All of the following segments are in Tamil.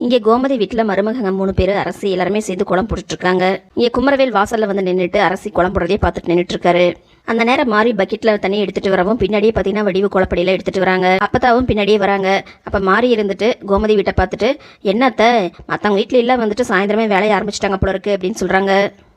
இங்கே கோமதி வீட்டில் மருமகங்க மூணு பேர் அரசி எல்லாருமே சேர்ந்து குளம் போட்டுட்டு இருக்காங்க இங்கே குமரவேல் வாசல்ல வந்து நின்றுட்டு அரசி குளம் போடுறதே பார்த்துட்டு நின்றுட்டு இருக்காரு அந்த நேரம் மாறி பக்கெட்ல தண்ணி எடுத்துட்டு வரவும் பின்னாடியே பார்த்தீங்கன்னா வடிவு குளப்படியில எடுத்துட்டு வராங்க. அப்பதாவும் பின்னாடியே வராங்க. அப்ப மாறி இருந்துட்டு கோமதி வீட்டை பார்த்துட்டு என்னத்த மற்றவங்க வீட்டில் எல்லாம் வந்துட்டு சாயந்தரமே வேலையை ஆரம்பிச்சிட்டாங்க போல இருக்கு அப்படின்னு சொல்றாங்க.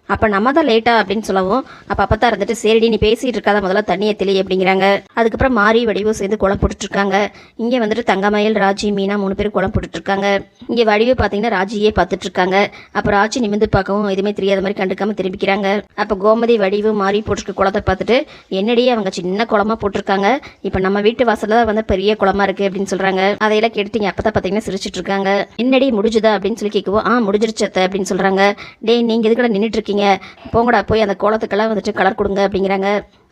அப்போ நம்ம தான் லேட்டா அப்படின்னு சொல்லவும் அப்போ அப்போ தான் இருந்துட்டு சரிடி நீ பேசிட்டு இருக்காத முதல்ல தண்ணியை தெளி அப்படிங்கிறாங்க. அதுக்கப்புறம் மாறி வடிவு சேர்ந்து குளம் போட்டுட்டு இருக்காங்க இங்கே வந்துட்டு தங்கமயில் ராஜி மீனா மூணு பேர் குளம் போட்டுட்டு இருக்காங்க இங்கே வடிவு பார்த்தீங்கன்னா ராஜியே பார்த்துட்டு இருக்காங்க அப்போ ராஜி நிமிந்து பார்க்கவும் எதுவுமே தெரியாத மாதிரி கண்டுக்காம திரும்பிக்கிறாங்க. அப்போ கோமதி வடிவு மாறி போட்டிருக்க குளத்தை பார்த்துட்டு என்னடி அவங்க சின்ன குளமா போட்டிருக்காங்க? இப்போ நம்ம வீட்டு வாசல்ல தான் வந்து பெரிய குளமா இருக்கு அப்படின்னு சொல்றாங்க. அதையெல்லாம் கெடுத்தீங்க அப்போ தான் பார்த்தீங்கன்னா சிரிச்சிட்டு இருக்காங்க என்னடி முடிஞ்சுதா அப்படின்னு சொல்லி கேட்கவும் ஆ முடிஞ்சிருச்சத்த அப்படின்னு சொல்றாங்க. டேய் நீங்க எதுக்கட நின்றுட்டு இருக்கீங்க போங்கடா போய் அந்த கோலத்துக்கெல்லாம் வந்துட்டு கலர் கொடுங்க அப்படிங்கிறாங்க.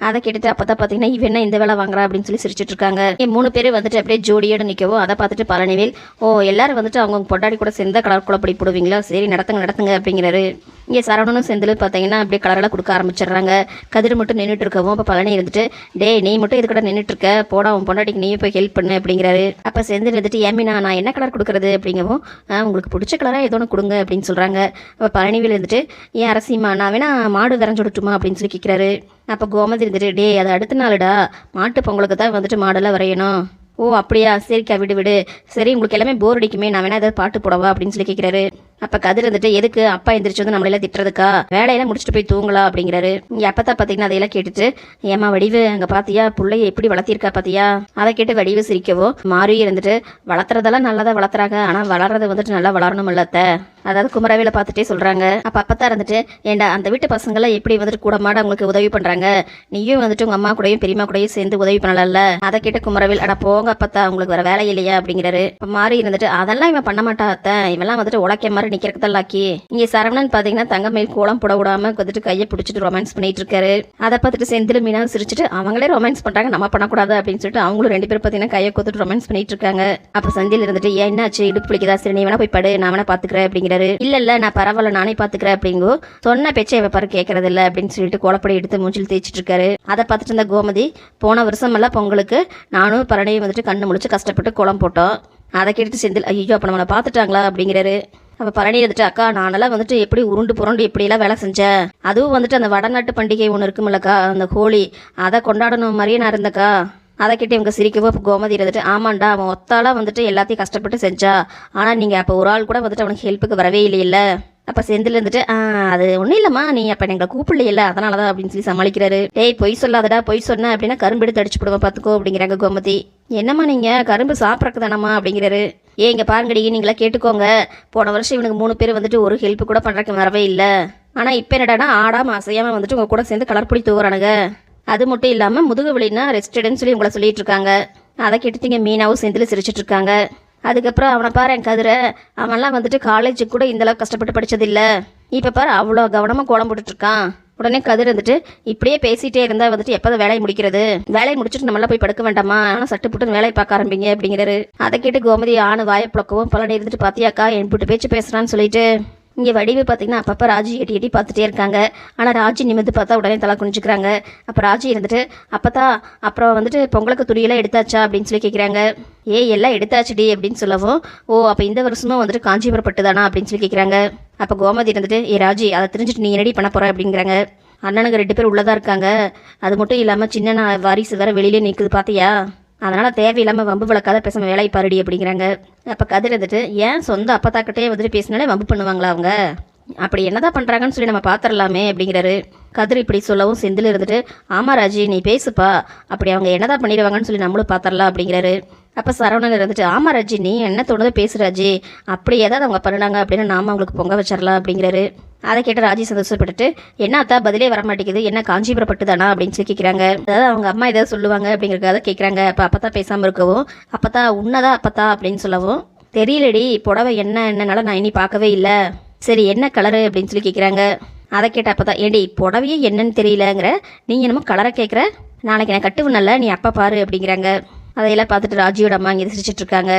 அதை கேட்டுட்டு அப்பதான் பார்த்தீங்கன்னா இவன் என்ன இந்த வேலை வாங்குறா அப்படின்னு சொல்லி சிரிச்சிட்டு இருக்காங்க. மூணு பேர் வந்துட்டு அப்படியே ஜோடியோட நிற்கவும் அதை பார்த்துட்டு பழனிவேல் ஓ எல்லாரும் வந்துட்டு அவங்க பொட்டாடி கூட சேர்ந்த கலர் கூட அப்படி போடுவீங்களா? சரி நடத்துங்க நடத்துங்க அப்படிங்கிறாரு. இங்கே சரவணனும் செந்தில் பார்த்தீங்கன்னா அப்படியே கலரெல்லாம் கொடுக்க ஆரம்பிச்சிடுறாங்க. கதிர் மட்டும் நின்றுட்டு இருக்கவும் அப்போ பழனி இருந்துட்டு டே நீ மட்டும் இது கூட நின்றுட்டு இருக்க? போடா உன் பொண்டாட்டிக்கு நீயும் போய் ஹெல்ப் பண்ணு அப்படிங்கிறாரு. அப்போ செந்தில் இருந்துட்டு ஏமினா நான் என்ன கலர் கொடுக்குறது? அப்படிங்கவும் உங்களுக்கு பிடிச்ச கலராக ஏதோ ஒன்று கொடுங்க அப்படின்னு சொல்கிறாங்க அப்போ பழனிவேல் இருந்துட்டு ஏன் அரசிமா நான் வேணா மாடு விரைஞ்சு விடட்டுமா? அப்படின்னு சொல்லி கேட்குறாரு அப்போ கோமதி இருந்துட்டு டே அது அடுத்த நாளுடா. மாட்டு பொங்கலுக்கு தான் வந்துட்டு மாடெல்லாம் வரையணும். ஓ அப்படியா? சரிக்கா விடு விடு. சரி உங்களுக்கு எல்லாமே போர் அடிக்குமே. நான் வேணா ஏதாவது பாட்டு போடவா? அப்படின்னு சொல்லி கேட்குறாரு அப்ப கதிர் வந்துட்டு எதுக்கு? அப்பா எந்திரிச்சு வந்து நம்மளெல்லாம் திட்டுறதுக்கா? வேலையெல்லாம் முடிச்சுட்டு போய் தூங்கலாம் அப்படிங்கிறாரு. இங்க அப்பதான் பாத்தீங்கன்னா அதையெல்லாம் கேட்டுட்டு ஏமா வடிவு அங்க பாத்தியா? பிள்ளைய எப்படி வளர்த்திருக்கா பாத்தியா? அதை கேட்டு வடிவு சிரிக்கவோ மாறி இருந்துட்டு வளர்த்துறதெல்லாம் நல்லதா வளர்த்துறாங்க. ஆனா வளர்றது வந்துட்டு நல்லா வளரணும் இல்லத்த அதாவது குமரவேல பார்த்துட்டே சொல்றாங்க. அப்ப அப்பதான் இருந்துட்டு ஏண்டா அந்த வீட்டு பசங்களை எப்படி வந்துட்டு கூட மாட உங்களுக்கு உதவி பண்றாங்க? நீயும் வந்துட்டு உங்க அம்மா கூடயும் பெரியம்மா கூடயும் சேர்ந்து உதவி பண்ணலாம்ல? அதை கேட்டு குமரவேல் அட போங்க அப்பத்தா உங்களுக்கு வேற வேலை இல்லையா? அப்படிங்கிறாரு. மாறி இருந்துட்டு அதெல்லாம் இவன் பண்ண மாட்டா அத்தை. இவெல்லாம் வந்துட்டு உழைக்க மாதிரி நிக்கிறதுக்கு தான் லாக்கி இங்க சரவணன் பாத்தீங்கன்னா தங்கமயில் கோலம் போட விடாம வந்துட்டு கையை பிடிச்சிட்டு ரொமான்ஸ் பண்ணிட்டு இருக்காரு. அதை பார்த்துட்டு செந்தில் மீனா சிரிச்சிட்டு அவங்களே ரொமான்ஸ் பண்றாங்க நம்ம பண்ணக்கூடாது அப்படின்னு சொல்லிட்டு அவங்களும் ரெண்டு பேரும் பாத்தீங்கன்னா கையை கொத்துட்டு ரொமான்ஸ் பண்ணிட்டு இருக்காங்க. அப்ப செந்தில் இருந்துட்டு ஏன் என்னாச்சு? இடுப்பு பிடிக்குதா சரி நீ வேணா போய் படு நான் வேணா பாத்துக்கிறேன் அப்படிங்கிறாரு. இல்ல இல்ல நான் பரவாயில்ல நானே பாத்துக்கிறேன் அப்படிங்கோ சொன்ன பேச்சை வெப்பாரு கேட்கறது இல்ல அப்படின்னு சொல்லிட்டு கோலப்படி எடுத்து மூஞ்சில் தேய்ச்சிட்டு இருக்காரு. அதை பார்த்துட்டு இருந்த கோமதி போன வருஷம் எல்லாம் பொங்கலுக்கு நானும் பரணையும் வந்துட்டு கண்ணு முழிச்சு கஷ்டப்பட்டு கோலம் போட்டோம். அதை கேட்டுட்டு செந்தில் ஐயோ அப்ப நம்மளை பார்த்துட்டாங்களா அப்படிங்கிறாரு. அப்போ பழனி இருந்துட்டு அக்கா நானெல்லாம் வந்துட்டு எப்படி உருண்டு புரண்டு எப்படியெல்லாம் வேலை செஞ்சேன் அதுவும் வந்துட்டு அந்த வடநாட்டு பண்டிகை ஒன்று இருக்குமில்லக்கா அந்த ஹோலி. அதை கொண்டாடணும் மாதிரியே நான் இருந்தக்கா. அதை கேட்டு இவங்க சிரிக்கவோ கோமதி இருந்துட்டு ஆமாண்டா அவன் ஒத்தாலாம் வந்துட்டு எல்லாத்தையும் கஷ்டப்பட்டு செஞ்சா. ஆனால் நீங்கள் அப்போ ஒரு ஆள் கூட வந்துட்டு அவனுக்கு ஹெல்ப்புக்கு வரவே இல்லையில்ல? அப்போ செந்தில் இருந்துட்டு "ஆ, அது ஒன்றும் இல்லைம்மா நீ அப்போ எங்களை கூப்பிடலையில அதனால தான் அப்படின்னு சொல்லி சமாளிக்கிறாரு. டேய் பொய் சொல்லாதடா பொய் சொன்ன அப்படின்னா கரும்பு எடுத்து அடிச்சு விடுவேன் பார்த்துக்கோ அப்படிங்கிறாங்க கோமதி. என்னம்மா நீங்கள் கரும்பு சாப்பிட்றக்கு தானம்மா? அப்படிங்கிறாரு. ஏ இங்கே பாருங்கடி நீங்களா கேட்டுக்கோங்க. போன வருஷம் இவனுக்கு மூணு பேர் வந்துட்டு ஒரு ஹெல்ப் கூட பண்ணுறக்கு வரவே இல்லை. ஆனால் இப்போ என்னடானா ஆடாம அசையாமல் வந்துட்டு உங்கள் கூட சேர்ந்து கலர் பொடி தூக்குறானுங்க அது மட்டும் இல்லாமல் முதுகு வலினா ரெஸ்டடுன்னு சொல்லி உங்களை சொல்லிட்டு இருக்காங்க. அதை கேட்டுட்டு மீனாவும் செந்தில் சிரிச்சிட்டு இருக்காங்க. அதுக்கப்புறம் அவனை பாரு என் கதிரை. அவன்லாம் வந்துட்டு காலேஜுக்கு கூட இந்தளவுக்கு கஷ்டப்பட்டு படித்ததில்லை இப்போ பாரு அவ்வளோ கவனமாக கோலம் போட்டுட்டு இருக்கான். உடனே கதிர் வந்துட்டு இப்படியே பேசிகிட்டே இருந்தால் வந்துட்டு எப்போ வேலையை முடிக்கிறது? வேலையை முடிச்சுட்டு நம்மளாம் போய் படுக்க வேண்டாமா? ஆனால் சட்டு புட்டுன்னு வேலையை பார்க்க ஆரம்பிங்க அப்படிங்கிறாரு. அதை கேட்டு கோமதி ஆணு வாயை புழக்கவும் பலனை இருந்துட்டு பார்த்தியாக்கா என் புட்டு பேச்சு பேசுகிறான்னு சொல்லிட்டு இங்கே வடிவு பார்த்தீங்கன்னா அப்பப்போ ராஜி எட்டி எட்டி பார்த்துட்டே இருக்காங்க. ஆனால் ராஜி நிமிந்து பார்த்தா உடனே தலை குனிஞ்சுக்கிறாங்க. அப்போ ராஜி இருந்துட்டு அப்போ தான் அப்புறம் வந்துட்டு பொங்கலுக்கு துணியெல்லாம் எடுத்தாச்சா? அப்படின்னு சொல்லி கேட்குறாங்க ஏ எல்லாம் எடுத்தாச்சுடி அப்படின்னு சொல்லவும் ஓ அப்போ இந்த வருஷமும் வந்துட்டு காஞ்சிபுரம் பட்டு தானா அப்படின்னு சொல்லி கேட்குறாங்க அப்போ கோமதி இருந்துட்டு ஏ ராஜி அதை தெரிஞ்சுட்டு நீ என்னடி பண்ண போகிற அப்படிங்கிறாங்க. அண்ணனுங்க ரெண்டு பேர் உள்ளதாக இருக்காங்க. அது மட்டும் இல்லாமல் சின்ன வாரிசு வேறு வெளியிலே நிற்குது பார்த்தியா அதனால் தேவையில்லாமல் வம்பு வளர்க்காத பேசாமல் வேலை பாருடி அப்படிங்கிறாங்க. அப்போ கதிர் இருந்துட்டு ஏன் சொந்த அப்பத்தாக்கிட்டே வந்துட்டு பேசினாலே வம்பு பண்ணுவாங்களா அவங்க? அப்படி என்னதான் பண்ணுறாங்கன்னு சொல்லி நம்ம பார்த்துடலாமே அப்படிங்கிறாரு. கதிர் இப்படி சொல்லவும் செந்தில் இருந்துட்டு ஆமாம் ராஜி நீ பேசுப்பா. அப்படி அவங்க என்னதான் பண்ணிடுவாங்கன்னு சொல்லி நம்மளும் பார்த்துடலாம் அப்படிங்கிறாரு. அப்போ சரவணன் இருந்துட்டு ஆமா ராஜி நீ என்ன தோணுதோ பேசு ராஜி. அப்படி ஏதாவது அவங்க பண்ணுனாங்க அப்படின்னு நாம அவங்களுக்கு பொங்க வச்சிடலாம் அப்படிங்கிறாரு. அதை கேட்ட ராஜி சந்தோஷப்பட்டுட்டு என்ன அத்தா பதிலே வர மாட்டேங்குது என்ன காஞ்சிபுரம் பட்டு தானா அப்படின்னு சொல்லி கேட்குறாங்க அதாவது அவங்க அம்மா ஏதாவது சொல்லுவாங்க அப்படிங்கிறக்காக கேட்குறாங்க அப்போ அப்பத்தா பேசாமல் இருக்கவும் அப்பத்தா உன்னதா அப்பத்தா? அப்படின்னு சொல்லவும் தெரியலடி புடவை என்ன என்னனால நான் இனி பார்க்கவே இல்லை. சரி என்ன கலரு அப்படின்னு சொல்லி கேட்குறாங்க அதை கேட்ட அப்பதான் ஏடி புடவையே என்னன்னு தெரியலங்கிற? நீ என்னமோ கலரை கேட்குற நாளைக்கு நான் கட்டுவனல்ல. நீ அப்பா பாரு அப்படிங்கிறாங்க. அதையெல்லாம் பார்த்துட்டு ராஜியோட அம்மா இங்கே சிரிச்சிட்டு இருக்காங்க.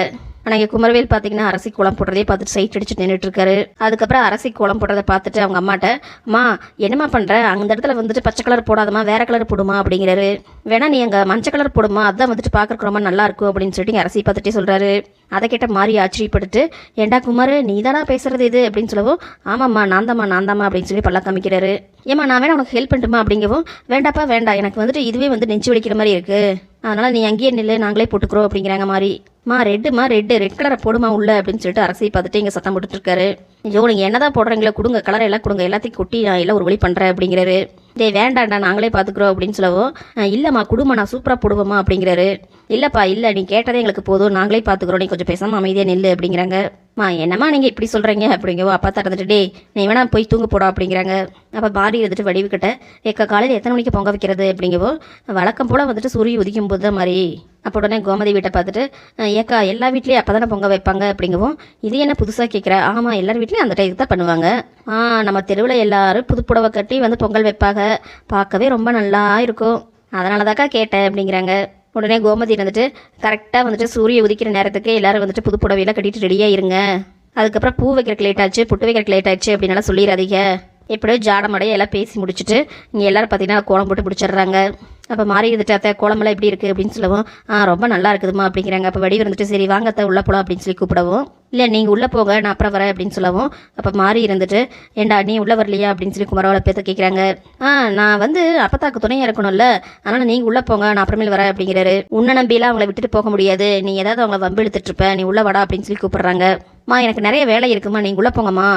ஆனால் இங்கே குமரவேல் பார்த்தீங்கன்னா அரசி கோலம் போடுறதே பார்த்துட்டு சைட் அடிச்சு நின்றுட்டு இருக்காரு அதுக்கப்புறம் அரசி கோலம் போடுறதை பார்த்துட்டு அவங்க அம்மாட்ட அம்மா என்னம்மா பண்ணுற அந்த இடத்துல வந்துட்டு பச்சை கலர் போடாதம்மா வேற கலர் போடுமா? அப்படிங்கிறாரு. வேணா நீ அங்கே மஞ்சள் கலர் போடுமா? அதான் வந்துட்டு பார்க்குறக்கு ரொம்ப நல்லா இருக்கும். அப்படின்னு சொல்லிட்டு அரசி பார்த்துட்டே சொல்றாரு. அதை கேட்ட மாறி ஆச்சரியப்பட்டுட்டு ஏண்டா குமார் நீ தானா பேசுகிறது இது? அப்படின்னு சொல்லவும் ஆமாம்மா நான் தாம்மா நான் தாம்மா அப்படின்னு சொல்லி பல்ல காமிக்கிறாரு ஏம்மா நான் வேணா உனக்கு ஹெல்ப் பண்ணுமா அப்படிங்கவும் வேண்டாப்பா வேண்டாம். எனக்கு வந்துட்டு இதுவே வந்து நெஞ்சு வலிக்கிற மாதிரி இருக்குது அதனால் நீ அங்கேயே நில்லு நாங்களே போட்டுக்கிறோம் அப்படிங்கிறாங்க மாதிரி மா ரெட்டுமா ரெட்டு ரெட் கலரை போடுமா உள்ள? அப்படின்னு சொல்லிட்டு அரசியை பார்த்துட்டு இங்கே சத்தம் போட்டுட்டு இருக்காரு. ஐயோ நீங்கள் என்னதான் போடுறீங்களா கொடுங்க கலர் எல்லாம் கொடுங்க எல்லாத்தையும் கொட்டி நான் எல்லாம் ஒரு வழி பண்ணுறேன் அப்படிங்கிறாரு. டே வேண்டாம்டா நாங்களே பார்த்துக்குறோம் அப்படின்னு சொல்லவும் இல்லைம்மா குடும்பம் நான் சூப்பராக போடுவோம்மா அப்படிங்கிறாரு. இல்லைப்பா இல்லை நீ கேட்டதே எங்களுக்கு போதும் நாங்களே பார்த்துக்குறோம் நீ கொஞ்சம் பேசாமல் அமைதியாக நில்லு அப்படிங்கிறாங்க. மா என்னம்மா நீங்கள் இப்படி சொல்கிறீங்க அப்படிங்கவோ அப்பா திறந்துட்டு டே நீ வேணா போய் தூங்க போடா அப்படிங்கிறாங்க. அப்போ பாடி இருந்துட்டு வடிவுக்கிட்ட ஏக்கா காலையில் எத்தனை மணிக்கு பொங்க வைக்கிறது? அப்படிங்கவோ வழக்கம் போல் வந்துட்டு சூரிய உதிக்கும் போது தான் மாதிரி அப்போ உடனே கோமதி வீட்டை பார்த்துட்டு ஏக்கா எல்லா வீட்லேயும் அப்போ தானே பொங்க வைப்பாங்க? அப்படிங்கவும் இது என்ன புதுசாக கேட்குற ஆமாம் எல்லார் வீட்லேயும் அந்த டைத்துக்கு தான் பண்ணுவாங்க. ஆ நம்ம தெருவில் எல்லாரும் புது புடவை கட்டி வந்து பொங்கல் வைப்பாங்க. பார்க்கவே ரொம்ப நல்லா இருக்கும். அதனால தாக்கா கேட்டேன் அப்படிங்கிறாங்க. உடனே கோமதி வந்துட்டு கரெக்டாக வந்துட்டு சூரிய உதிக்கிற நேரத்துக்கு எல்லாரும் வந்துட்டு புது புடவையெல்லாம் கட்டிட்டு ரெடியாக இருங்க. அதுக்கப்புறம் பூ வைக்கிறக்கு லேட் ஆச்சு புட்டு வைக்கிறக்கு லேட் ஆச்சு அப்படின்னால சொல்லிடாதீங்க எப்படியோ ஜாடமடைய எல்லாம் பேசி முடிச்சுட்டு இங்கே எல்லாரும் பார்த்தீங்கன்னா கோலம் போட்டு பிடிச்சிடுறாங்க அப்போ மாறி இருந்துட்டு அத்தை கோலமெல்லாம் எப்படி இருக்குது அப்படின்னு சொல்லவும் ரொம்ப நல்லா இருக்குதுமா அப்படிங்கிறாங்க. அப்போ வடிவு வந்துட்டு சரி வாங்க அத்தை உள்ளே போகலாம் அப்படின்னு சொல்லி கூப்பிடவும். இல்லை நீங்கள் உள்ளே போங்க நான் அப்புறம் வரேன் அப்படின்னு சொல்லவும் அப்போ மாறி இருந்துட்டு ஏண்டா நீ உள்ளே வரலையா? அப்படின்னு சொல்லி குமரவளை பேத்த கேட்குறாங்க ஆ நான் வந்து அப்பத்தாக்கு துணையாக இருக்கணும்ல அதனால் நீங்கள் உள்ளே போங்க நான் அப்புறமேல் வரேன் அப்படிங்கிறாரு. உன்னை நம்பியெல்லாம் அவங்கள விட்டுட்டு போக முடியாது. நீ ஏதாவது அவங்கள வம்பு இழுத்துட்டு இருப்பேன் நீ உள்ளே வாடா அப்படின்னு சொல்லி கூப்பிட்றாங்க. மா எனக்கு நிறைய வேலை இருக்குமா நீங்கள் உள்ளே போங்கம்மா.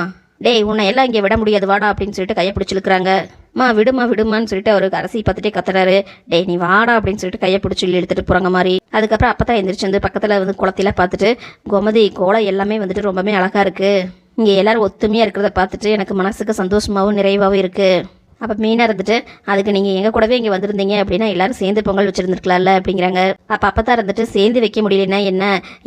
டேய் உன்னை எல்லாம் இங்கே விட முடியாது வாடா அப்படின்னு சொல்லிட்டு கையை பிடிச்சிருக்கிறாங்க மா விடுமா விடுமான்னு சொல்லிட்டு அவருக்கு அரசி பார்த்துட்டே கத்துறாரு. டேய் நீ வாடா அப்படின்னு சொல்லிட்டு கையை பிடிச்சி இழுத்துட்டு போகிறாங்க மாதிரி. அதுக்கப்புறம் அப்போ தான் எந்திரிச்சு வந்து பக்கத்தில் வந்து குளத்தில பார்த்துட்டு கோமதி கோலம் எல்லாமே வந்துட்டு ரொம்பவே அழகாக இருக்குது இங்கே எல்லோரும் ஒத்துமையாக இருக்கிறத பார்த்துட்டு எனக்கு மனசுக்கு சந்தோஷமாகவும் நிறைவாகவும் இருக்குது அப்போ மீனாக இருந்துட்டு அதுக்கு நீங்கள் எங்கள் கூடவே இங்கே வந்திருந்தீங்க அப்படின்னா எல்லாரும் சேர்ந்து பொங்கல் வச்சுருந்துருக்கலாம்ல அப்படிங்கிறாங்க. அப்போ அப்போ தான் இருந்துட்டு சேர்ந்து வைக்க முடியலன்னா என்ன?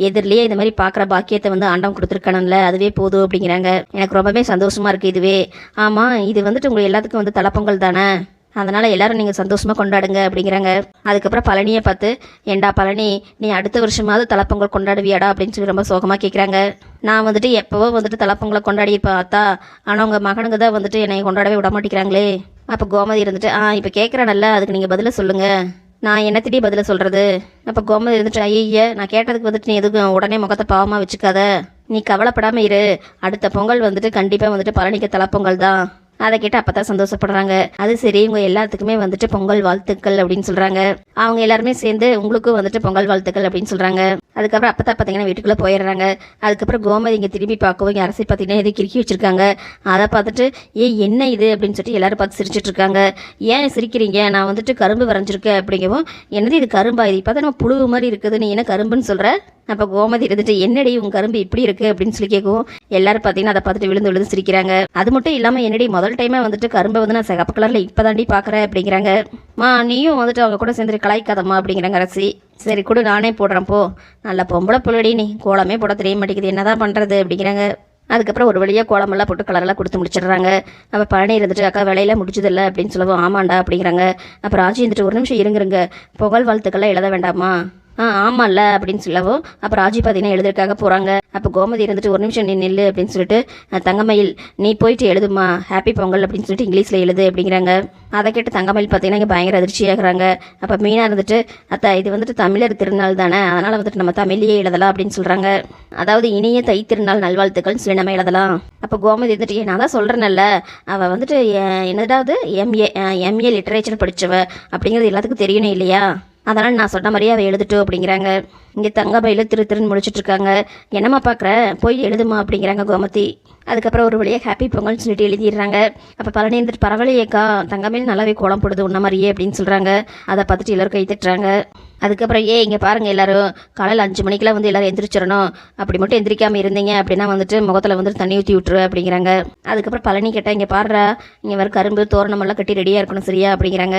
எதிரிலேயே இந்த மாதிரி பார்க்குற பாக்கியத்தை வந்து ஆண்டவன் கொடுத்துருக்கணும்ல அதுவே போதும் அப்படிங்கிறாங்க. எனக்கு ரொம்பவே சந்தோஷமாக இருக்குது இதுவே. ஆமாம் இது வந்துட்டு உங்களுக்கு எல்லாத்துக்கும் வந்து தலைப்பொங்கல் தானே? அதனால் எல்லாரும் நீங்கள் சந்தோஷமாக கொண்டாடுங்க அப்படிங்கிறாங்க. அதுக்கப்புறம் பழனியை பார்த்து ஏண்டா பழனி நீ அடுத்த வருஷமாவது தலைப்பொங்கல் கொண்டாடுவியாடா? அப்படின்னு சொல்லி ரொம்ப சோகமாக கேட்குறாங்க நான் வந்துட்டு எப்போவோ வந்துட்டு தலைப்பொங்கலை கொண்டாடியிருப்பேன் அத்தா. ஆனால் உங்கள் மகனுங்க தான் வந்துட்டு என்னை கொண்டாடவே விட மாட்டேங்கிறாங்களே. அப்போ கோமதி இருந்துட்டு ஆ இப்போ கேட்குறேன்ல அதுக்கு நீங்கள் பதிலை சொல்லுங்கள் நான் என்னத்திட்டே பதில சொல்கிறது அப்போ கோமதி இருந்துட்டு ஐய நான் கேட்டதுக்கு வந்துட்டு நீ எதுக்கும் உடனே முகத்தை பாவமாக வச்சுக்காத? நீ கவலைப்படாமல் இரு. அடுத்த பொங்கல் வந்துட்டு கண்டிப்பாக வந்துட்டு பழனிக்கு தலைப்பொங்கல் தான். அதை கேட்டு அப்போ தான் சந்தோஷப்படுறாங்க. அது சரி இவங்க எல்லாத்துக்குமே வந்துட்டு பொங்கல் வாழ்த்துக்கள் அப்படின்னு சொல்கிறாங்க அவங்க எல்லாருமே சேர்ந்து உங்களுக்கும் வந்துட்டு பொங்கல் வாழ்த்துக்கள் அப்படின்னு சொல்கிறாங்க அதுக்கப்புறம் அப்போ தான் பார்த்தீங்கன்னா வீட்டுக்குள்ளே போயிடுறாங்க. அதுக்கப்புறம் கோமதி இங்கே திரும்பி பார்க்கவும் இங்கே அரசி பார்த்தீங்கன்னா எது கிறுக்கி வச்சுருக்காங்க. அதை பார்த்துட்டு ஏன் என்ன இது? அப்படின்னு சொல்லிட்டு எல்லோரும் பார்த்து சிரிச்சிட்டு இருக்காங்க. ஏன் சிரிக்கிறீங்க? நான் வந்துட்டு கரும்பு வரைஞ்சிருக்கேன். அப்படிங்கவும் என்னது இது கரும்பா? இது பார்த்தா நம்ம புழு மாதிரி இருக்குது. நீ என்ன கரும்புன்னு சொல்கிற அப்போ கோமதி இருந்துட்டு என்னடி உன் கரும்பு இப்படி இருக்கு? அப்படின்னு சொல்லி கேட்கும் எல்லாரும் பார்த்தீங்கன்னா அதை பார்த்துட்டு விழுந்து விழுந்து சிரிக்கிறாங்க. அது மட்டும் இல்லாமல் என்னடி முதல் டைமே வந்துட்டு கரும்பை வந்து நான் சிகப்பு கலரில் இப்போ தாண்டி பார்க்குறேன் அப்படிங்கிறாங்க. மா நீயும் வந்துட்டு அவங்க கூட சேர்ந்து கலாய்க்காதம்மா. அப்படிங்கிறாங்க அரசி. சரி கொடு நானே போடுறேன் போ. நல்ல பொம்பளை புள்ளடி நீ. கோலமே போட தெரிய மாட்டேங்குது. என்னதான் பண்ணுறது அப்படிங்கிறாங்க. அதுக்கப்புறம் ஒரு வழியாக கோலமெல்லாம் போட்டு கலரெல்லாம் கொடுத்து முடிச்சிடுறாங்க. அப்போ பழனி இருந்துட்டு அக்கா வேலையில முடிச்சதில்ல அப்படின்னு சொல்லவும் ஆமாண்டா அப்படிங்கிறாங்க. அப்புறம் ராஜி இருந்துட்டு ஒரு நிமிஷம் இருங்கிருங்க. புகழ் வாழ்த்துக்கள்லாம் எழுத வேண்டாமா? ஆ ஆமாம்ல அப்படின்னு சொல்லவும் அப்போ ராஜி பார்த்தீங்கன்னா எழுதுறதுக்காக போகிறாங்க அப்போ கோமதி இருந்துட்டு ஒரு நிமிஷம் நீ நில்லு அப்படின்னு சொல்லிட்டு தங்கமயில் நீ போயிட்டு எழுதுமா ஹாப்பி பொங்கல் அப்படின்னு சொல்லிட்டு இங்கிலீஷில் எழுது அப்படிங்கிறாங்க. அதை கேட்டு தங்கமயில் பார்த்தீங்கன்னா இங்கே பயங்கர அதிர்ச்சியாகிறாங்க அப்போ மீனா இருந்துட்டு அத்தா இது வந்துட்டு தமிழர் திருநாள் தானே அதனால் வந்துட்டு நம்ம தமிழ்லேயே எழுதலாம் அப்படின்னு சொல்கிறாங்க அதாவது இனிய தை திருநாள் நல்வாழ்த்துக்கள்னு சொல்லி நம்ம எழுதலாம். அப்போ கோமதி இருந்துட்டு நான் தான் சொல்கிறேன்ல அவள் வந்துட்டு என்னதாவது எம்ஏ எம்ஏ லிட்டரேச்சர் படித்தவ அப்படிங்கிறது எல்லாத்துக்கும் தெரியணும் இல்லையா? அதனால் நான் சொன்ன மாதிரியே அவள் எழுதட்டும் அப்படிங்கிறாங்க. இங்கே தங்கபையில் திரு திருன்னு முடிச்சிட்ருக்காங்க என்னம்மா பார்க்குற போய் எழுதுமா அப்படிங்கிறாங்க கோமதி. அதுக்கப்புறம் ஒரு வழியாக ஹாப்பி பொங்கல்னு சொல்லிட்டு எழுதிடுறாங்க. அப்போ பழனி இருந்துட்டு பரவாயில்லையேக்கா தங்கமே நல்லாவே கோலம் போடுது உன்ன மாதிரியே அப்படின்னு சொல்கிறாங்க அதை பார்த்துட்டு எல்லாரும் கை தட்டுறாங்க. அதுக்கப்புறம் ஏ இங்கே பாருங்கள் எல்லோரும். காலையில் அஞ்சு மணிக்கெல்லாம் வந்து எல்லோரும் எந்திரிச்சிடணும். அப்படி மட்டும் எந்திரிக்காமல் இருந்தீங்க அப்படின்னா வந்துட்டு முகத்தில் வந்துட்டு தண்ணி ஊற்றி விட்டுரு அப்படிங்கிறாங்க. அதுக்கப்புறம் பழனி கேட்டால் இங்கே பாடுறா இங்கே வர கரும்பு தோரணமெல்லாம் கட்டி ரெடியாக இருக்கணும் சரியா? அப்படிங்கிறாங்க.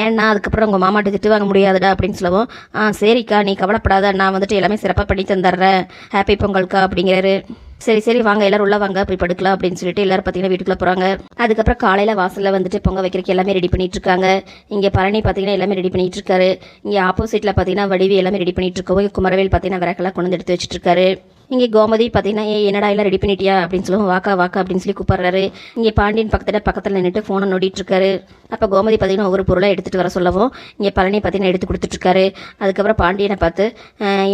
ஏன்னா அதுக்கப்புறம் உங்கள் மாமாட்ட திட்டு வாங்க முடியாதுடா அப்படின்னு சொல்லவும் ஆ சரிக்கா நீ கவலைப்படாத. நான் வந்துட்டு எல்லாமே சிறப்பாக பண்ணி தந்துடுறேன். ஹாப்பி பொங்கல்க்கா அப்படிங்கிறாரு. சரி சரி வாங்க எல்லாரும் உள்ள வாங்க போய் படுக்கலாம் அப்படின்னு சொல்லிட்டு எல்லாரும் பார்த்தீங்கன்னா வீட்டுக்குள்ள போறாங்க. அதுக்கப்புறம் காலையில வாசல்ல வந்துட்டு பொங்க வைக்கிறதுக்கு எல்லாமே ரெடி பண்ணிட்டு இருக்காங்க. இங்க பழனி பார்த்தீங்கன்னா எல்லாமே ரெடி பண்ணிட்டு இருக்காரு. இங்க ஆப்போசிட்ல பார்த்தீங்கன்னா வடிவி எல்லாமே ரெடி பண்ணிட்டு இருக்கவும் குமரவேல் பார்த்தீங்கன்னா விறகெல்லாம் கொண்டு வந்து எடுத்து வச்சிட்டு இருக்காரு. இங்கே கோமதி பார்த்தீங்கன்னா ஏ என்னடா எல்லாம் ரெடி பண்ணிட்டியா? அப்படின்னு சொல்லுவோம் வாக்கா வாக்கா அப்படின்னு சொல்லி கூப்பிட்றாரு. இங்கே பாண்டியன் பக்கத்தில் பக்கத்தில் நின்றுட்டு ஃபோனை நோண்டிட்டு இருக்காரு அப்போ கோமதி பார்த்தீங்கன்னா ஒவ்வொரு பொருளாக எடுத்துகிட்டு வர சொல்லவும் இங்கே பழனி பார்த்தீங்கன்னா எடுத்து கொடுத்துட்ருக்காரு அதுக்கப்புறம் பாண்டியனை பார்த்து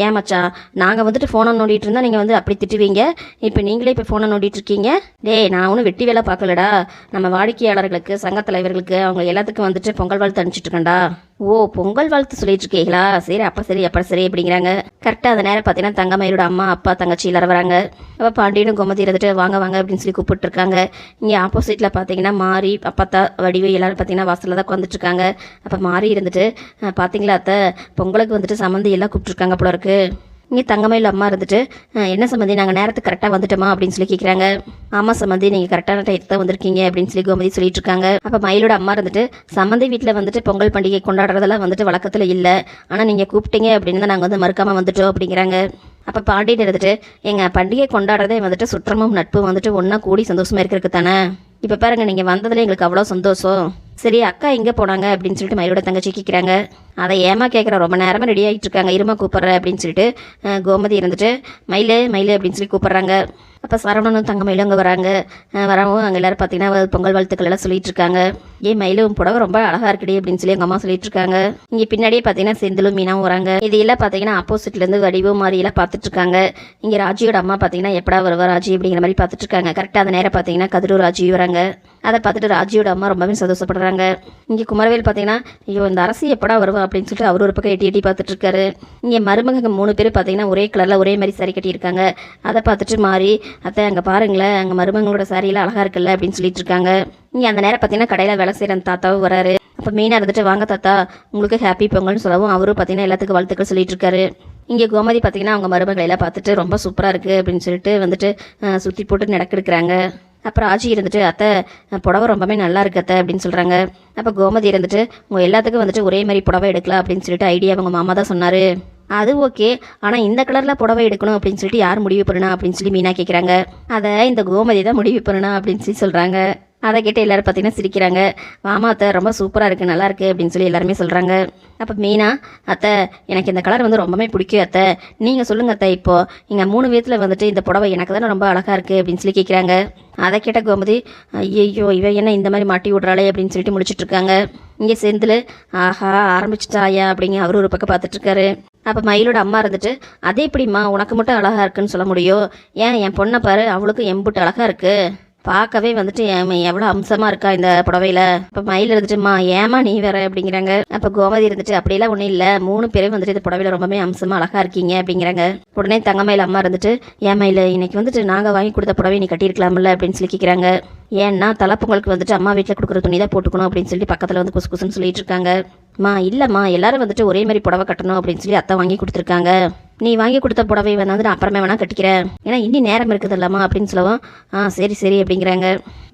ஏன் மச்சா நாங்கள் வந்துட்டு ஃபோனை நோண்டிட்டு இருந்தால் நீங்கள் வந்து அப்படி திட்டுவீங்க? இப்போ நீங்களே இப்போ ஃபோனை நோண்டிட்டு இருக்கீங்க டேய் நான் ஒன்றும் வெட்டி வேலை பார்க்கலடா. நம்ம வாடிக்கையாளர்களுக்கு சங்கத் தலைவர்களுக்கு அவங்க எல்லாத்துக்கும் வந்துட்டு பொங்கல் வாழ்த்து அனுப்பிச்சிட்டு இருக்கேன்டா. ஓ பொங்கல் வாழ்த்து சொல்லிட்டு இருக்கீங்களா சரி அப்போ சரி அப்போ சரி அப்படிங்கிறாங்க. கரெக்டாக அந்த நேரம் பார்த்தீங்கன்னா தங்கமயிலோட அம்மா அப்பா தங்கச்சி எல்லாரும் வராங்க. அப்போ பாண்டியனும் கோமதி இருந்துட்டு வாங்க வாங்க அப்படின்னு சொல்லி கூப்பிட்டுருக்காங்க. இங்கே ஆப்போசிட்டில் பார்த்தீங்கன்னா மாறி அப்பத்தா வடிவு எல்லாரும் பார்த்தீங்கன்னா வாசலில் தான் இருக்காங்க அப்போ மாறி இருந்துட்டு பார்த்தீங்களா அத்தை? பொங்கலுக்கு வந்துட்டு சம்மந்தி எல்லாம் கூப்பிட்டுருக்காங்க போல இருக்குது இங்கே தங்கமயில் அம்மா இருந்துட்டு என்ன சம்மந்தி நாங்கள் நேரத்துக்கு கரெக்டாக வந்துட்டோமா அப்படின்னு சொல்லி கேட்குறாங்க ஆமாம் சம்மந்தி நீங்கள் கரெக்டான டயத்துக்கு தான் வந்திருக்கீங்க அப்படின்னு சொல்லி கோமதி சொல்லிட்டு இருக்காங்க. அப்போ மயிலோட அம்மா இருந்துட்டு சம்மந்தி வீட்டில் வந்துட்டு பொங்கல் பண்டிகை கொண்டாடுறதெல்லாம் வந்துட்டு வழக்கத்தில் இல்லை. ஆனால் நீங்கள் கூப்பிட்டீங்க அப்படின்னு தான் நாங்கள் வந்து மறுக்காமல் வந்துட்டோம் அப்படிங்கிறாங்க. அப்போ பாண்டியன் இருந்துட்டு எங்கள் பண்டிகை கொண்டாடுறதே வந்துட்டு சுற்றமும் நட்பும் வந்துட்டு ஒன்றா கூடி சந்தோஷமாக இருக்கிறதுக்கு தானே? இப்போ பாருங்க நீங்கள் வந்ததில் எங்களுக்கு அவ்வளோ சந்தோஷம். சரி அக்கா எங்கே போனாங்க அப்படின்னு சொல்லிட்டு மயிலோட தங்கச்சி கேட்குறாங்க அதை ஏமா கேட்குற ரொம்ப நேரமாக ரெடி ஆகிட்டு இருக்காங்க. இருமா கூப்பிட்ற அப்படின்னு சொல்லிட்டு கோமதி இருந்துட்டு மயிலு மயிலு அப்படின்னு சொல்லி கூப்பிட்றாங்க. அப்போ சரவணனும் தங்க மயிலும் அங்கே வராங்க. வரவும் அங்கே எல்லாரும் பார்த்தீங்கன்னா பொங்கல் வாழ்த்துக்கள் எல்லாம் சொல்லிட்டு இருக்காங்க ஏன் மயிலும் புடவை ரொம்ப அழகாக இருக்குடி அப்படின்னு சொல்லி எங்கள் அம்மா சொல்லிட்டு இருக்காங்க இங்கே பின்னாடியே பார்த்தீங்கன்னா செந்திலும் மீனாவும் வராங்க. இது எல்லாம் பார்த்தீங்கன்னா ஆப்போசிட்லேருந்து வடிவும் மாதிரியெல்லாம் பார்த்துட்டு இருக்காங்க இங்கே ராஜியோட அம்மா பார்த்தீங்கன்னா எப்படா வருவா ராஜி அப்படிங்கிற மாதிரி பார்த்துட்டு இருக்காங்க கரெக்டாக அந்த நேரம் பார்த்தீங்கன்னா கதிரூர் ராஜி வராங்க. அதை பார்த்துட்டு ராஜியோட அம்மா ரொம்பவே சந்தோஷப்படுறாங்க. இங்கே குமரவேல் பார்த்தீங்கன்னா ஐயோ இந்த அரசு எப்படா வருவா அப்படின்னு சொல்லிட்டு அவர் ஒரு பக்கம் எட்டி எட்டி பார்த்துட்டு இருக்காரு இங்கே மருமகங்க மூணு பேர் பார்த்தீங்கன்னா ஒரே கலரில் ஒரே மாதிரி சரி கட்டியிருக்காங்க. அதை பார்த்துட்டு மாறி அத்தை அங்கே பாருங்களேன் அங்கே மருமகங்களோட சாரியில் அழகாக இருக்குல்ல அப்படின்னு சொல்லிட்டு இருக்காங்க. இங்கே அந்த நேரம் பார்த்தீங்கன்னா கடையில் வேலை செய்கிற அந்த தாத்தாவும் வராரு. அப்போ மீனாக இருந்துட்டு வாங்க தாத்தா உங்களுக்கு ஹாப்பி பொங்கல்னு சொல்லவும் அவரும் பார்த்தீங்கன்னா எல்லாத்துக்கும் வாழ்த்துக்கள் சொல்லிட்டு இருக்காரு. இங்கே கோமதி பார்த்தீங்கன்னா அவங்க மருமகளை எல்லாம் பார்த்துட்டு ரொம்ப சூப்பராக இருக்குது அப்படின்னு சொல்லிட்டு வந்துட்டு சுற்றி போட்டு நடக்கெடுக்கிறாங்க அப்புறம் ஆச்சி இருந்துட்டு அத்தை புடவை ரொம்பவே நல்லா இருக்கு அத்தை அப்படின்னு சொல்கிறாங்க அப்போ கோமதி இருந்துட்டு உங்கள் எல்லாத்துக்கும் வந்துட்டு ஒரே மாதிரி புடவை எடுக்கலாம் அப்படின்னு சொல்லிட்டு ஐடியா அவங்க மாமா தான் சொன்னார். அது ஓகே. ஆனால் இந்த கலரில் புடவை எடுக்கணும் அப்படின்னு சொல்லிட்டு யார் முடிவு பண்ணணும் அப்படின்னு சொல்லி மீனா கேட்குறாங்க அதை இந்த கோமதி தான் முடிவு பண்ணணும் அப்படின்னு சொல்லி சொல்கிறாங்க அதை கேட்டு எல்லாரும் பார்த்தீங்கன்னா சிரிக்கிறாங்க. வாமா அத்தை ரொம்ப சூப்பராக இருக்குது நல்லா இருக்குது அப்படின்னு சொல்லி எல்லாருமே சொல்கிறாங்க அப்போ மீனா அத்தை எனக்கு இந்த கலர் வந்து ரொம்பவே பிடிக்கும் அத்தை. நீங்கள் சொல்லுங்க அத்தை இப்போது இங்கே மூணு விதத்தில் வந்துட்டு இந்த புடவை எனக்கு தானே ரொம்ப அழகாக இருக்குது அப்படின்னு சொல்லி கேட்குறாங்க அதை கேட்ட கோமதி ஐயோ இவ என்ன இந்த மாதிரி மாட்டி விட்றாளே அப்படின்னு சொல்லிட்டு முடிச்சுட்ருக்காங்க இங்கே செந்தில் ஆஹா ஆரம்பிச்சிட்டாயா அப்படிங்க அவர் ஒரு பக்கம் பார்த்துட்ருக்காரு அப்போ மயிலோட அம்மா இருந்துட்டு அதே எப்படிம்மா? உனக்கு மட்டும் அழகாக இருக்குன்னு சொல்ல முடியும்? ஏன் என் பொண்ணை பாரு அவளுக்கும் எம்புட்டு அழகாக இருக்குது பார்க்கவே வந்துட்டு எவ்வளோ அம்சமா இருக்கா இந்த புடவையில? இப்போ மயில் இருந்துட்டுமா ஏமா நீ வேற? அப்படிங்கிறாங்க. அப்போ கோமதி இருந்துட்டு அப்படியெல்லாம் ஒன்றும் இல்லை. மூணு பேரும் வந்துட்டு இந்த புடவையில ரொம்பவே அம்சமா அழகா இருக்கீங்க. அப்படிங்கிறாங்க. உடனே தங்கமயில் அம்மா இருந்துட்டு ஏன் மயில் இன்னைக்கு வந்துட்டு நாங்கள் வாங்கி கொடுத்த புடவை நீ கட்டியிருக்கலாம்ல? அப்படின்னு சொல்லி கேட்குறாங்க ஏன்னா தலைப்பொங்கலுக்கு வந்துட்டு அம்மா வீட்டில் கொடுக்குற துணி தான் போட்டுக்கணும் அப்படின்னு சொல்லி பக்கத்தில் வந்து குசு குசுன்னு சொல்லிட்டு இருக்காங்க. மா இல்லைம்மா எல்லாரும் வந்துட்டு ஒரே மாதிரி புடவை கட்டணும் அப்படின்னு சொல்லி அத்தை வாங்கி கொடுத்துருக்காங்க. நீ வாங்கி கொடுத்த புடவை வந்து நான் அப்புறமே வேணா கட்டிக்கிறேன். ஏன்னா இன்னி நேரம் இருக்குது இல்லம்மா அப்படின்னு சொல்லவும் ஆ சரி சரி அப்படிங்கிறாங்க.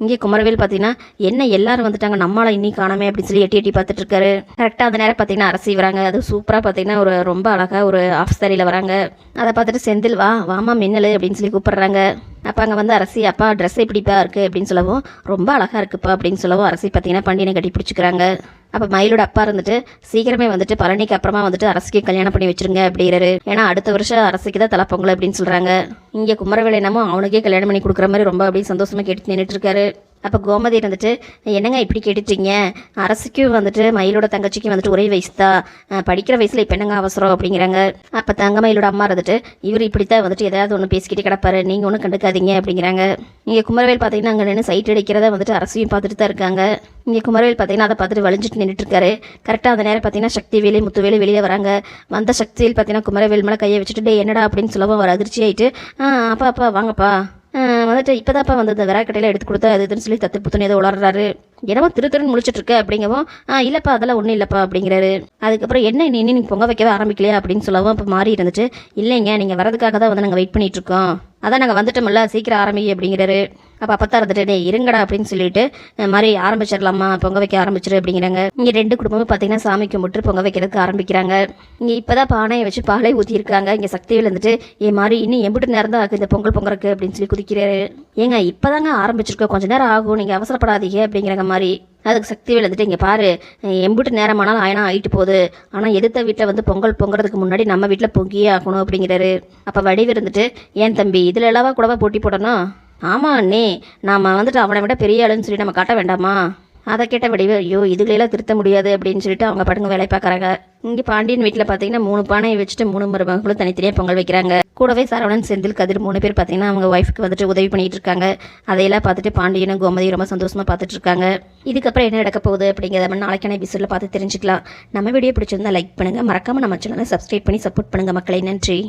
இங்கே குமரவேல் பார்த்தீங்கன்னா என்ன எல்லாரும் வந்துட்டாங்க நம்மளால் இன்னி காணாமே அப்படின்னு சொல்லி எட்டி எட்டி பார்த்துட்டு இருக்காரு. கரெக்டாக அந்த நேரம் பார்த்தீங்கன்னா அரசி வராங்க. அது சூப்பராக பார்த்தீங்கன்னா ஒரு ரொம்ப அழகாக ஒரு ஆஃப் சாரியில் வராங்க. அதை பார்த்துட்டு செந்தில் வா வாமா மின்னல் அப்படின்னு சொல்லி கூப்பிடுறாங்க. அப்போ அங்கே வந்து அரசி அப்பா ட்ரெஸ் இப்படிப்பா இருக்குது அப்படின்னு சொல்லவும் ரொம்ப அழகாக இருக்குப்பா அப்படின்னு சொல்லவும் அரசி பார்த்தீங்கன்னா பண்டிகை கட்டி பிடிச்சிக்கிறாங்க. அப்போ மயிலோட அப்பா இருந்துட்டு சீக்கிரமே வந்துட்டு பழனிக்கு அப்புறமா வந்துட்டு அரசுக்கு கல்யாணம் பண்ணி வச்சிருங்க அப்படிங்கிறாரு. ஏன்னா அடுத்த வருஷம் அரசிக்கு தான் தலைப்பொங்கல் அப்படின்னு சொல்கிறாங்க இங்கே குமரவேலை என்னமோ அவனுக்கே கல்யாணம் பண்ணி கொடுக்குற மாதிரி ரொம்ப அப்படியே சந்தோஷமாக கேட்டு நின்றுட்டு இருக்காரு. அப்போ கோமதி வந்துட்டு என்னங்க இப்படி கேட்டுட்டீங்க? அரசுக்கும் வந்துட்டு மயிலோட தங்கச்சிக்கும் வந்துட்டு ஒரே வயசு தான் படிக்கிற வயசில் இப்போ என்னங்க அவசரம்? அப்படிங்கிறாங்க. அப்போ தங்க மயிலோட அம்மா இருந்துட்டு இவர் இப்படித்தான் வந்துட்டு ஏதாவது ஒன்று பேசிக்கிட்டு கிடப்பாரு. நீங்கள் ஒன்றும் கண்டுக்காதீங்க. அப்படிங்கிறாங்க. இங்கே குமரவேல் பார்த்தீங்கன்னா அங்கே நின்று சைட் அடிக்கிறத வந்துட்டு அரசியும் பார்த்துட்டு தான் இருக்காங்க. இங்கே குமரவேல் பார்த்தீங்கன்னா அதை பார்த்துட்டு வலிஞ்சிட்டு நின்றுட்டு இருக்காரு. கரெக்டாக அந்த நேரம் பார்த்தீங்கன்னா சக்தி வேலி முத்துவேலு வெளியே வராங்க. வந்த சக்தியில் பார்த்தீங்கன்னா குமரவேல் மேலே கையை வச்சுட்டு என்னடா? அப்படின்னு சொல்லவும் அவர் அதிர்ச்சி ஆயிட்டு அப்பா அப்பா வாங்கப்பா. வந்துட்டு இப்போ தான்ப்பா வந்து இந்த விராக்கட்டையில் எடுத்து கொடுத்தா அது இதுன்னு சொல்லி தத்து புத்துன்னு ஏதோ உளறாரு. என்னமோ திரு திருன்னு முழிச்சிட்டு அப்படிங்கவும் ஆ இல்லைப்பா அதெல்லாம் ஒன்றும் இல்லைப்பா அப்படிங்கிறாரு. அதுக்கப்புறம் என்ன நீ இன்னும் நீங்கள் பொங்க வைக்கவே ஆரம்பிக்கலையா அப்படின்னு சொல்லவும் இப்போ மாறி இருந்துச்சு. இல்லைங்க நீங்கள் வரதுக்காக தான் வந்து நாங்கள் வெயிட் பண்ணிகிட்ருக்கோம் அதான் நாங்கள் வந்துட்டோம்ல சீக்கிரம் ஆரம்பி அப்படிங்கிறாரு. அப்போ அப்பத்தா இருந்துட்டு டேய் இருங்கடா அப்படின்னு சொல்லிட்டு மாதிரி ஆரம்பிச்சிடலாமா? பொங்க வைக்க ஆரம்பிச்சிரு அப்படிங்கிறாங்க. இங்கே ரெண்டு குடும்பமும் பார்த்தீங்கன்னா சாமி கும்பிட்டு பொங்க வைக்கிறதுக்கு ஆரம்பிக்கிறாங்க. இங்கே இப்போ தான் பானையை வச்சு பாலை ஊற்றிருக்காங்க இங்கே சக்தியில் இருந்துட்டு ஏ மாதிரி இன்னும் எம்பிட்டு நேரம் தான் ஆகுது இந்த பொங்கல் பொங்கறக்கு அப்படின்னு சொல்லி குதிக்கிறாரு. ஏங்க இப்போதாங்க ஆரம்பிச்சிருக்கோம். கொஞ்ச நேரம் ஆகும். நீங்கள் அவசரப்படாதீங்க அப்படிங்கிற மாதிரி அதுக்கு சக்தி விழுந்துட்டு இங்கே பாரு எம்பிட்டு நேரமானாலும் ஆயினா ஆயிட்டு போகுது. ஆனால் எதிர்த்த வீட்டில் வந்து பொங்கல் பொங்குறதுக்கு முன்னாடி நம்ம வீட்டில் பொங்கியே ஆகணும் அப்படிங்கிறாரு. அப்போ வடிவு இருந்துட்டு ஏன் தம்பி இதில் எல்லாவா கூடவா போட்டி போடணும்? ஆமாம் அண்ணே நாம வந்துட்டு அவனை விட பெரிய ஆளுன்னு சொல்லி நம்ம காட்ட வேண்டாமா? அதை கேட்ட வடிவு ஐயோ இதுகளெல்லாம் திருத்த முடியாது அப்படின்னு சொல்லிட்டு அவங்க படங்க வேலை பார்க்குறாங்க. இங்கே பாண்டியன் வீட்டில் பார்த்தீங்கன்னா மூணு பானையை வச்சுட்டு மூணு மருமகளும் தனித்தனியாக பொங்கல் வைக்கிறாங்க. கூடவே சரவணன் செந்தில் கதிர் மூணு பேர் பார்த்தீங்கன்னா அவங்க ஒய்ஃபுக்கு வந்துட்டு உதவி பண்ணிட்டு இருக்காங்க. அதையெல்லாம் பார்த்துட்டு பாண்டியனும் கோமதியும் ரொம்ப சந்தோஷமாக பார்த்துட்டு இருக்காங்க. இதுக்கப்புறம் என்ன நடக்க போகுது அப்படிங்கிறத நம்ம நாளைக்கான எபிசோடில் பார்த்து தெரிஞ்சுக்கலாம். நம்ம வீடியோ பிடிச்சிருந்தா லைக் பண்ணுங்கள் மறக்காமல் நம்ம சேனலை சப்ஸ்கிரைப் பண்ணி சப்போர்ட் பண்ணுங்கள் மக்களை. நன்றி.